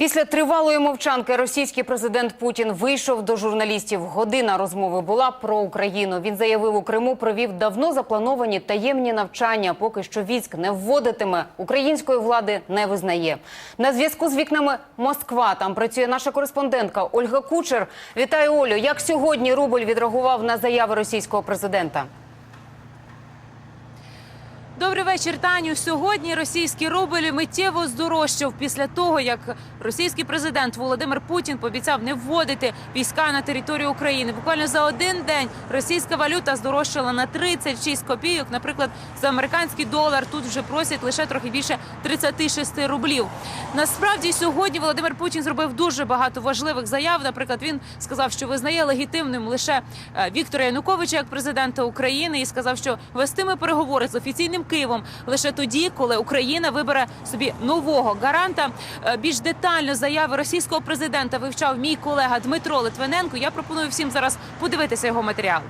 Після тривалої мовчанки російський президент Путін вийшов до журналістів. Година розмови була про Україну. Він заявив, у Криму провів давно заплановані таємні навчання. Поки що військ не вводитиме, української влади не визнає. На зв'язку з вікнами Москва там працює наша кореспондентка Ольга Кучер. Вітаю, Олю. Як сьогодні Рубль відреагував на заяви російського президента? Добрий вечір, Таню. Сьогодні російський рубль миттєво здорожчав після того, як російський президент Володимир Путін пообіцяв не вводити війська на територію України. Буквально за один день російська валюта здорожчала на 36 копійок. Наприклад, за американський долар тут вже просять лише трохи більше 36 рублів. Насправді сьогодні Володимир Путін зробив дуже багато важливих заяв. Наприклад, він сказав, що визнає легітимним лише е, Віктора Януковича як президента України, і сказав, що вестиме переговори з офіційним Києвом лише тоді, коли Україна вибере собі нового гаранта. Е, Більш детально заяви російського президента вивчав мій колега Дмитро Литвиненко. Я пропоную всім зараз подивитися його матеріал.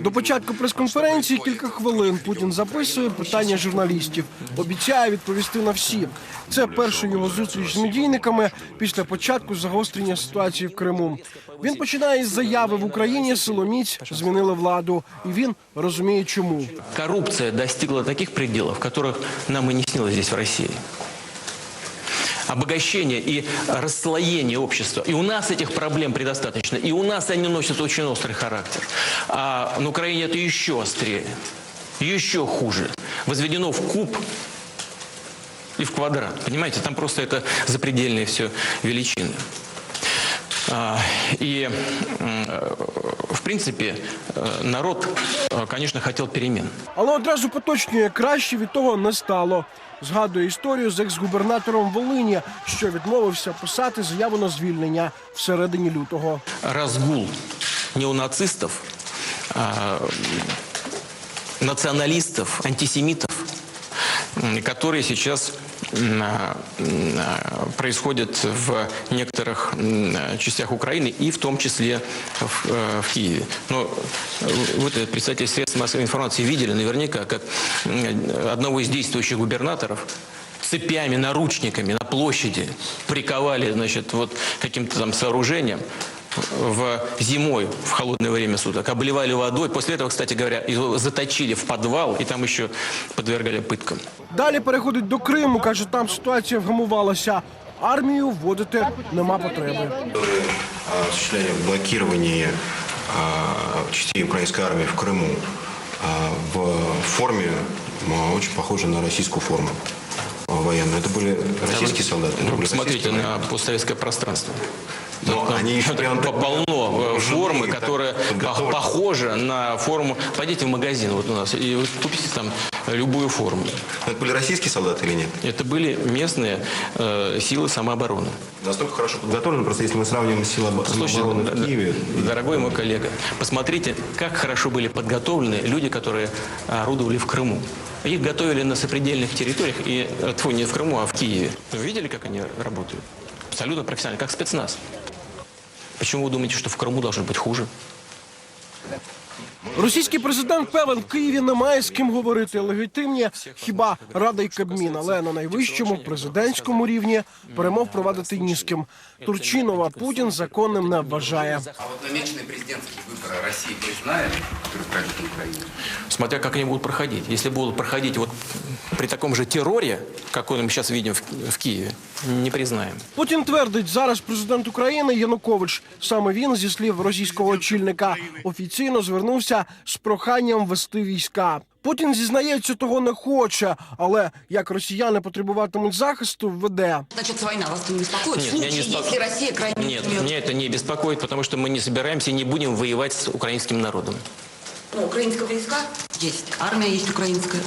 До початку прес-конференції кілька хвилин Путін записує питання журналістів. Обіцяє відповісти на всі. Це перша його зустріч з медійниками після початку загострення ситуації в Криму. Він починає із заяви в Україні силоміць змінили владу, і він розуміє, чому. Коррупция достигла таких пределов, которых нам и не снилось здесь, в России. Обогащение и расслоение общества. И у нас этих проблем предостаточно. И у нас они носят очень острый характер. А на Украине это еще острее. Еще хуже. Возведено в куб и в квадрат. Понимаете, там просто это запредельные все величины. А, И, м, э, в принципе, э, народ, э, конечно, хотел перемен. Але одразу поточнює краще від того не стало. Згадує історію з екс-губернатором Волині, що відмовився писати заяву на звільнення всередині лютого. разгул неонацистов, а, националистов, антисемитов, м, происходят в некоторых частях Украины и в том числе в, э, в Киеве. Но э, это представители средств массовой информации видели наверняка, как одного из действующих губернаторов цепями, наручниками на площади приковали, значит, вот каким-то там сооружением в зимой, в холодное время суток, обливали водой. После этого, кстати говоря, его заточили в подвал и там еще подвергали пыткам. Далі переходить до Криму. каже, там ситуація вгамувалася. Армію вводити нема потреби. которые а, осуществляли блокирование а, частей украинской армии в Крыму а, в форме а, очень похожей на российскую форму а, военную. Это были российские солдаты. это Вы были посмотрите российские на постсоветское пространство. Но Там они еще прям полно э, вооружены, формы, так которая подготовлены. пох- похожа на форму. Пойдите в магазин вот у нас и вы купите там любую форму. Это были российские солдаты или нет? Это были местные э, силы самообороны. Настолько хорошо подготовлены, просто если мы сравним с силами Слушайте, самообороны в Киеве. дорогой мой коллега, посмотрите, как хорошо были подготовлены люди, которые орудовали в Крыму. Их готовили на сопредельных территориях, и, э, тьфу, не в Крыму, а в Киеве. Вы видели, как они работают? Абсолютно профессионально, как спецназ. Почему вы думаете, что в Крыму должно быть хуже? Російський президент певен, в Києві немає з ким говорити. Легітимні хіба Рада і Кабмін, але на найвищому президентському рівні перемов провадити ні з ким. Турчинова Путін законним не вважає. А вот намеченные президентские выборы России признает, которые пройдут на Украине? Смотря как они будут проходить. Если будут проходить вот при таком же терроре, какой мы сейчас видим в, в Киеве, не признаем. Путін твердить, зараз президент України Янукович. Саме він, зі слів російського очільника, офіційно звернувся з проханням вести війська. Путін зізнається, того не хоче, але як росіяни потребуватимуть захисту, веде. Значить, війна вас не беспокоит? Нет, не беспоко- если Россия крайне Нет, меня это не беспокоит, потому что мы не собираемся и не будем воевать с украинским народом. Ну, украинского войска есть, армия есть украинская.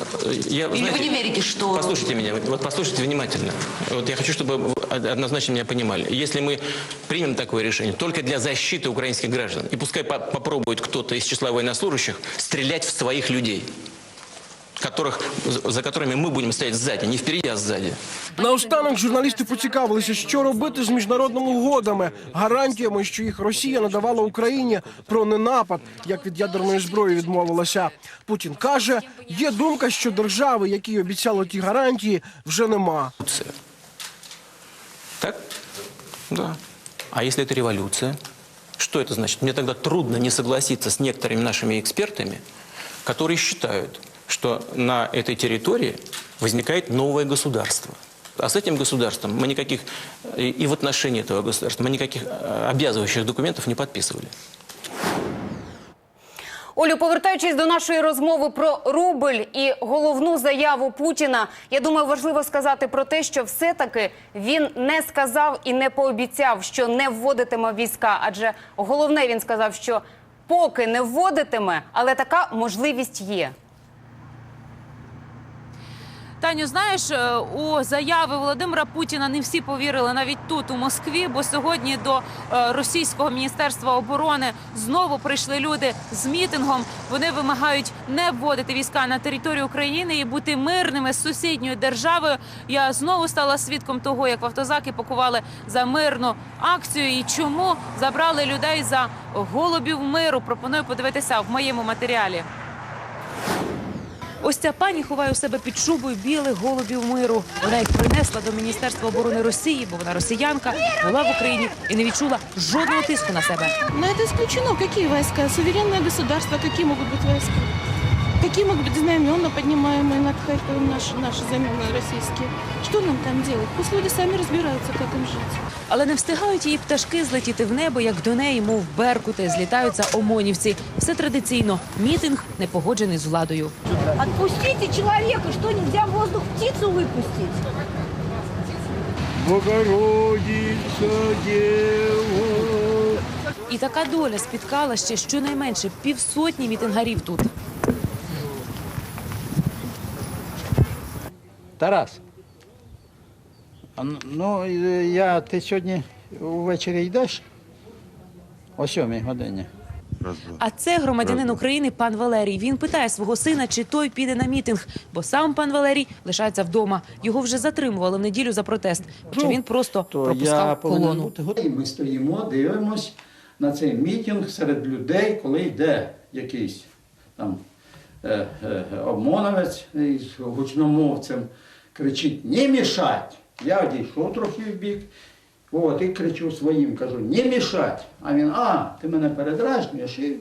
Я, Или вы не верите, что... Послушайте меня, вот послушайте внимательно. Вот я хочу, чтобы вы однозначно меня понимали. Если мы примем такое решение только для защиты украинских граждан, и пускай по- попробует кто-то из числа военнослужащих стрелять в своих людей, которых, за которыми мы будем стоять сзади, не впереди, а сзади. Наостанок журналісти поцікавилися, що робити з міжнародними угодами, гарантіями, що їх Росія надавала Україні про ненапад, як від ядерної зброї відмовилася. Путін каже, є думка, що держави, які обіцяли ті гарантії, вже нема. Турция. Так? Да. А если это революция? Что это значит? Мне тогда трудно не согласиться с некоторыми нашими экспертами, которые считают, что на этой территории возникает новое государство. А с этим государством мы никаких, и и в отношении этого государства, мы никаких э, обязывающих документов не подписывали. Олю, повертаючись до нашої розмови про рубль і головну заяву Путіна, я думаю, важливо сказати про те, що все-таки він не сказав і не пообіцяв, що не вводитиме війська. Адже головне він сказав, що поки не вводитиме, але така можливість є. Таню, знаєш, е, у заяви Володимира Путіна не всі повірили навіть тут, у Москві, бо сьогодні до е, російського міністерства оборони знову прийшли люди з мітингом. Вони вимагають не вводити війська на територію України і бути мирними з сусідньою державою. Я знову стала свідком того, як в автозаки пакували за мирну акцію і чому забрали людей за голубів миру. Пропоную подивитися в моєму матеріалі. Ось ця пані ховає у себе під шубою білих голубів миру. Вона їх принесла до Міністерства оборони Росії, бо вона росіянка, була в Україні і не відчула жодного тиску на себе. Но это исключено. Какие войска? Суверенное государство. Какие могут быть войска? Какие могут быть знамена, поднимаемые над Харьковом, наши, наши знамена российские? Что нам там делать? Пусть люди сами разбираются, как им жить. Але не встигають її пташки злетіти в небо, як до неї, мов беркути, злітаються омонівці. Все традиційно. Мітинг не погоджений з владою. Отпустите человека, что нельзя в воздух птицу выпустить? І така доля спіткала ще щонайменше півсотні мітингарів тут. Тарас. а Ну, е, я, ти сьогодні ввечері йдеш? О сьомій годині. А це громадянин України пан Валерій. Він питає свого сина, чи той піде на мітинг, бо сам пан Валерій лишається вдома. Його вже затримували в неділю за протест. Чи він просто То я пропускав повинен колону? бути готовий. Ми стоїмо, дивимось на цей мітинг серед людей, коли йде якийсь там е, е, обмоновець із гучномовцем, кричить «Не мішать!» Я одійшов трохи в бік. От, і кричу своїм, кажу, не мішать. А він, а, ти мене передражнюєш і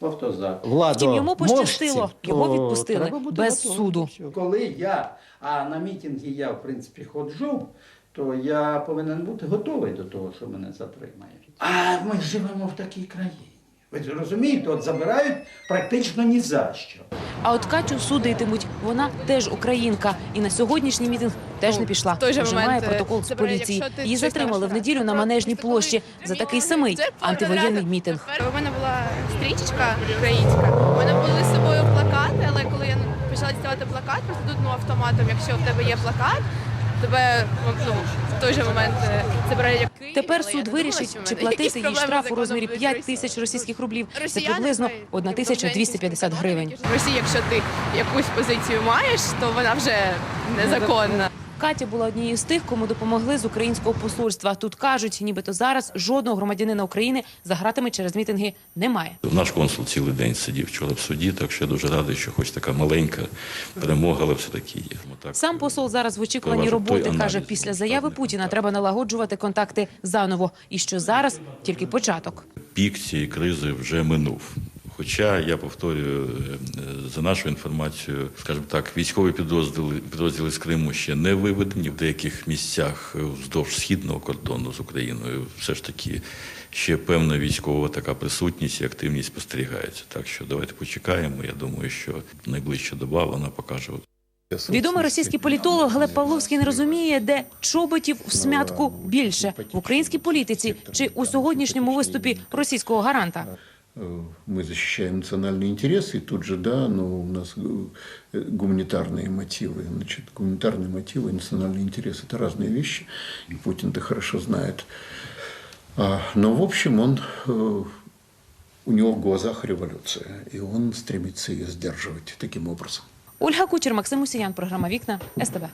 в автозак. Втім, йому пощастило. Його відпустили без суду. Коли я, а на мітинги я, в принципі, ходжу, то я повинен бути готовий до того, що мене затримають. А ми живемо в такій країні. Ви розумієте, от забирають практично ні за що. А от Катю судитимуть. Вона теж українка, і на сьогоднішній мітинг теж не пішла. той же Вже має е, протокол з поліції. Її затримали в неділю на манежній площі за такий самий антивоєнний мітинг. У мене була стрічечка українська. У мене були з собою плакати, але коли я почала діставати плакат, просто тут ну, автоматом, якщо в тебе є плакат, тебе ну, в той же момент забирає. як Тепер суд вирішить, чи платити їй штраф у розмірі будуть 5 тисяч російських рублів. Це приблизно свої, 1250 гривень. В Росії, якщо ти якусь позицію маєш, то вона вже незаконна. Катя була однією з тих, кому допомогли з українського посольства. Тут кажуть, нібито зараз жодного громадянина України за гратами через мітинги немає. Наш консул цілий день сидів вчора в суді, так що я дуже радий, що хоч така маленька перемога, але все таки є. Так Сам посол зараз в очікуванні роботи каже, після заяви Путіна треба налагоджувати контакти заново. І що зараз тільки початок. пік цієї кризи вже минув. Хоча я повторюю е, за нашу інформацію, скажімо так, військові підрозділи підрозділи з Криму ще не виведені в деяких місцях е, вздовж східного кордону з Україною. Все ж таки ще певна військова така присутність і активність спостерігається. Так що давайте почекаємо. Я думаю, що найближча доба вона покаже. Відомий російський політолог Глеб Павловський не розуміє, де чоботів в смятку більше в українській політиці чи у сьогоднішньому виступі російського гаранта. Э, мы защищаем национальные интересы, и тут же, да, но у нас э, гуманитарные мотивы. Значит, гуманитарные мотивы и национальные интересы – это разные вещи, и Путин это хорошо знает. А, Но, в общем, он, э, у него в глазах революция, и он стремится ее сдерживать таким образом. Ольга Кучер, Максим Усіян, програма Вікна СТБ.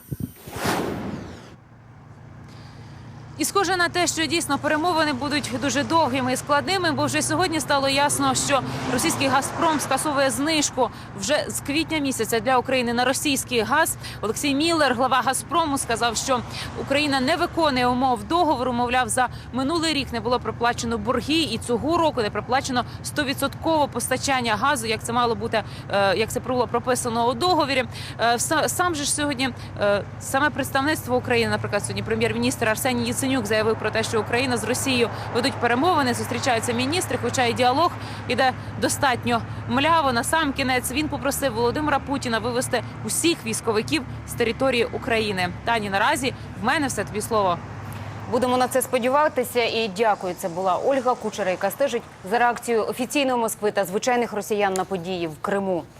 І схоже на те, що дійсно перемовини будуть дуже довгими і складними, бо вже сьогодні стало ясно, що російський Газпром скасовує знижку вже з квітня місяця для України на російський газ. Олексій Міллер, глава Газпрому, сказав, що Україна не виконує умов договору. Мовляв, за минулий рік не було проплачено борги, і цього року не проплачено 100% постачання газу, як це мало бути, е, як це було прописано у договорі. Е, Сам же ж сьогодні е, саме представництво України, наприклад, сьогодні прем'єр-міністр Арсеній Яценюк заявив про те, що Україна з Росією ведуть перемовини, зустрічаються міністри, хоча і діалог іде достатньо мляво. На сам кінець він попросив Володимира Путіна вивести усіх військовиків з території України. Тані наразі в мене все тобі слово. Будемо на це сподіватися. І дякую. Це була Ольга Кучера, яка стежить за реакцією офіційної Москви та звичайних росіян на події в Криму.